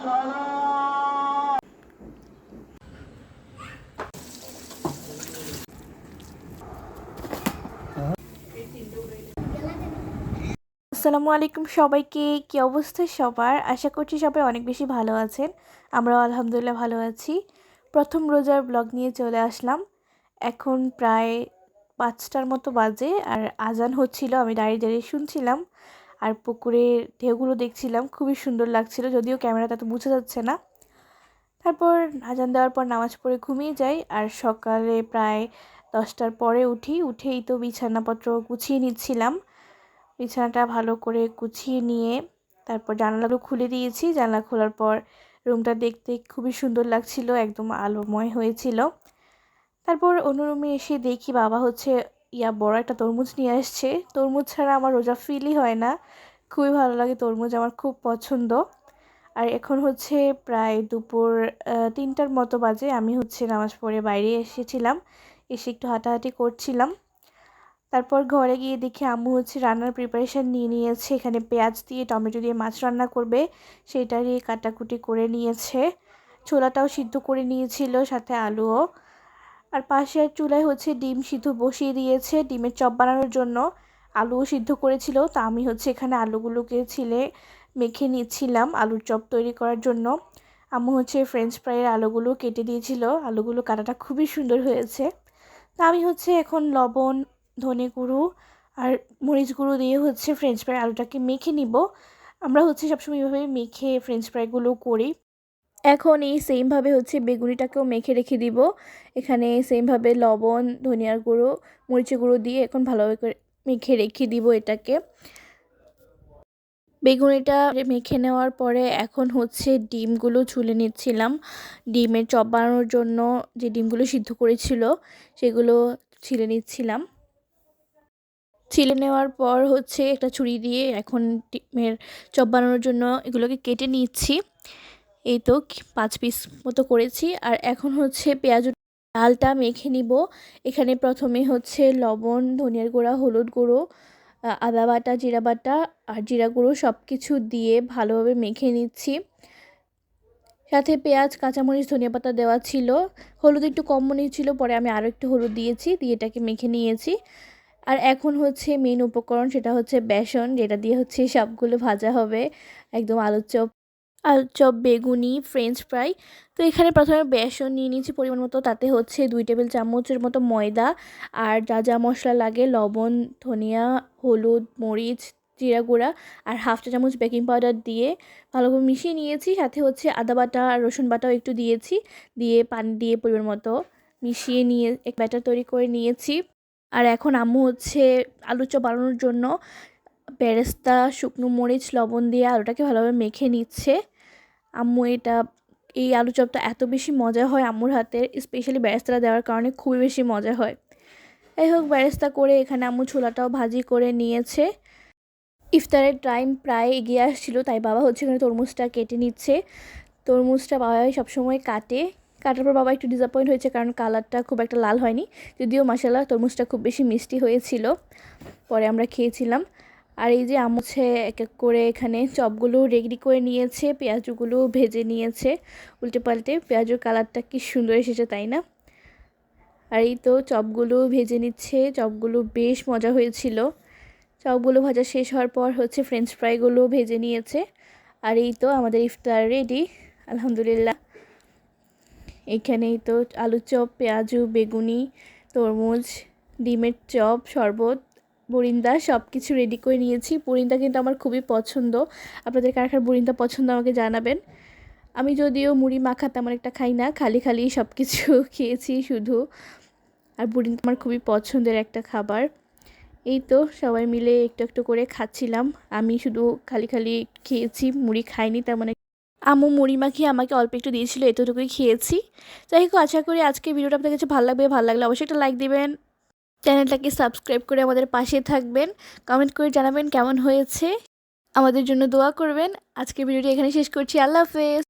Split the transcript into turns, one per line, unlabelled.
আসসালামু আলাইকুম সবাইকে, কি অবস্থা সবার? আশা করছি সবাই অনেক বেশি ভালো আছেন। আমরাও আলহামদুলিল্লাহ ভালো আছি। প্রথম রোজার ব্লগ নিয়ে চলে আসলাম। এখন প্রায় পাঁচটার মতো বাজে আর আজান হচ্ছিল, আমি দাঁড়িয়ে দাঁড়িয়ে শুনছিলাম। আর পুকুরের ঢেউগুলো দেখছিলাম, খুবই সুন্দর লাগছিল, যদিও ক্যামেরাতে এত বোঝা যাচ্ছে না। তারপর আজান দেওয়ার পর নামাজ পড়ে ঘুমিয়ে যাই, আর সকালে প্রায় দশটার পরে উঠি, উঠেই তো বিছানাপত্র গুছিয়ে নিচ্ছিলাম। বিছানাটা ভালো করে গুছিয়ে নিয়ে তারপর জানালাগুলো খুলে দিয়েছি। জানলা খোলার পর রুমটা দেখতে খুবই সুন্দর লাগছিল, একদম আলোময় হয়েছিল। তারপর অন্য রুমে এসে দেখি বাবা হচ্ছে ইয়া বড় একটা তরমুজ নিয়ে আসছে। তরমুজ ছাড়া আমার রোজা ফিলই হয় না। খুবই ভালো লাগে তরমুজ, আমার খুব পছন্দ। আর এখন হচ্ছে প্রায় দুপুর তিনটার মতো বাজে। আমি হচ্ছে নামাজ পড়ে বাইরে এসেছিলাম। এসে একটু হাঁটাহাঁটি করছিলাম। তারপর ঘরে গিয়ে দেখি আম্মু হচ্ছে রান্নার প্রিপারেশান নিয়ে নিয়েছে। এখানে পেঁয়াজ দিয়ে, টমেটো দিয়ে মাছ রান্না করবে। সেটারই কাটাকুটি করে নিয়েছে। ছোলাটাও সিদ্ধ করে নিয়েছিল, সাথে আলুও। আর পাশের চুলায় হচ্ছে ডিম সিদ্ধ বসিয়ে দিয়েছে, ডিমের চপ বানানোর জন্য। আলুও সিদ্ধ করেছিল, তা আমি হচ্ছে এখানে আলুগুলোকে ছিলে মেখে নিচ্ছিলাম আলুর চপ তৈরি করার জন্য। আম্মু হচ্ছে ফ্রেঞ্চ ফ্রাইয়ের আলুগুলো কেটে দিয়েছিল, আলুগুলো কাটাটা খুবই সুন্দর হয়েছে। তা আমি হচ্ছে এখন লবণ, ধনে গুঁড়ো আর মরিচ গুঁড়ো দিয়ে হচ্ছে ফ্রেঞ্চ ফ্রাই আলুটাকে মেখে নিব। আমরা হচ্ছে সবসময় এইভাবে মেখে ফ্রেঞ্চ ফ্রাইগুলো করি। এখন এই সেমভাবে হচ্ছে বেগুনিটাকেও মেখে রেখে দিব। এখানে সেমভাবে লবণ, ধনিয়ার গুঁড়ো, মরিচের গুঁড়ো দিয়ে এখন ভালোভাবে করে মেখে রেখে দিব এটাকে। বেগুনিটা মেখে নেওয়ার পরে এখন হচ্ছে ডিমগুলো ছুলে নিচ্ছিলাম। ডিমের চপ বানানোর জন্য যে ডিমগুলো সিদ্ধ করেছিল সেগুলো ছিলে নিচ্ছিলাম। ছিলে নেওয়ার পর হচ্ছে একটা ছুরি দিয়ে এখন ডিমের চপ বানানোর জন্য এগুলোকে কেটে নিচ্ছি। এই তো পাঁচ পিস মতো করেছি। আর এখন হচ্ছে পেঁয়াজ ডালটা মেখে নিব। এখানে প্রথমে হচ্ছে লবণ, ধনিয়ার গুঁড়া, হলুদ গুঁড়ো আদা বাটা, জিরা বাটা আর জিরা গুঁড়ো সব কিছু দিয়ে ভালোভাবে মেখে নিচ্ছি। সাথে পেঁয়াজ, কাঁচামরিচ, ধনিয়া পাতা দেওয়া ছিল। হলুদ একটু কম মনে ছিল, পরে আমি আরও একটু হলুদ দিয়েছি, দিয়ে এটাকে মেখে নিয়েছি। আর এখন হচ্ছে মেন উপকরণ সেটা হচ্ছে বেসন, যেটা দিয়ে হচ্ছে সবগুলো ভাজা হবে। একদম আলুর চপ আলুর চপ, বেগুনি ফ্রেঞ্চ ফ্রাই তো এখানে প্রথমে বেসন নিয়ে নিয়েছি পরিমাণ মতো। তাতে হচ্ছে দুই টেবিল চামচের মতো ময়দা। আর যা যা মশলা লাগে, লবণ, ধনিয়া, হলুদ, মরিচ, জিরা গুঁড়া আর হাফ চা চামচ বেকিং পাউডার দিয়ে ভালোভাবে মিশিয়ে নিয়েছি। সাথে হচ্ছে আদা বাটা আর রসুন বাটাও একটু দিয়েছি। দিয়ে পানি দিয়ে পরিমাণ মতো মিশিয়ে নিয়ে এক ব্যাটার তৈরি করে নিয়েছি। আর এখন আম্মু হচ্ছে আলু চপ বানানোর জন্য বেরেস্তা, শুকনো মরিচ, লবণ দিয়ে আলুটাকে ভালোভাবে মেখে নিচ্ছে। আম্মু, এটা, এই আলু চপটা এত বেশি মজা হয় আম্মুর হাতের স্পেশালি বেরেস্তাটা দেওয়ার কারণে খুবই বেশি মজা হয়। যাই হোক ব্যারেস্তা করে এখানে আম্মু ছোলাটাও ভাজি করে নিয়েছে। ইফতারের টাইম প্রায় এগিয়ে আসছিল, তাই বাবা হচ্ছে এখানে তরমুজটা কেটে নিচ্ছে। তরমুজটা বাবাই সবসময় কাটে। কাটার পর বাবা একটু ডিসঅ্যাপয়েন্ট হয়েছে কারণ কালারটা খুব একটা লাল হয়নি। যদিও মশালা তরমুজটা খুব বেশি মিষ্টি হয়েছিল। পরে আমরা খেয়েছিলাম। আর এই যে আমুছে এক এক করে এখানে চপগুলো রেডি করে নিয়েছে, পেঁয়াজগুলো ভেজে নিয়েছে। উল্টে পাল্টে পেঁয়াজের কালারটা কি সুন্দর এসেছে তাই না? আর এই তো চপগুলো ভেজে নিচ্ছে, চপগুলো বেশ মজা হয়েছিল। চপগুলো ভাজা শেষ হওয়ার পর হচ্ছে ফ্রেঞ্চ ফ্রাইগুলো ভেজে নিয়েছে। আর এই তো আমাদের ইফতার রেডি আলহামদুলিল্লাহ। এখানেই তো আলুর চপ, পেঁয়াজু, বেগুনি, তরমুজ, ডিমের চপ, শরবত বরিন্দা সব কিছু রেডি করে নিয়েছি। বরিন্দা কিন্তু আমার খুবই পছন্দ। আপনাদের কার কার বরিন্দা পছন্দ আমাকে জানাবেন। আমি যদিও মুড়ি মাখা তেমন একটা খাই না, খালি খালি সব কিছু খেয়েছি শুধু। আর বুড়িন্দা আমার খুবই পছন্দের একটা খাবার। এই তো সবাই মিলে একটু একটু করে খাচ্ছিলাম। আমি শুধু খালি খালি খেয়েছি, মুড়ি খাইনি তেমন আমু মুড়ি মাখিয়ে আমাকে অল্প একটু দিয়েছিল, এতটুকুই খেয়েছি। যাই হোক, আশা করি আজকে ভিডিওটা আপনাদের কাছে ভালো লাগবে। ভালো লাগলে অবশ্যই একটা লাইক দেবেন। চ্যানেলটাকে সাবস্ক্রাইব করে আমাদের পাশে থাকবেন। কমেন্ট করে জানাবেন কেমন হয়েছে। আমাদের জন্য দোয়া করবেন। আজকের ভিডিওটি এখানে শেষ করছি। আল্লাহ হাফেজ।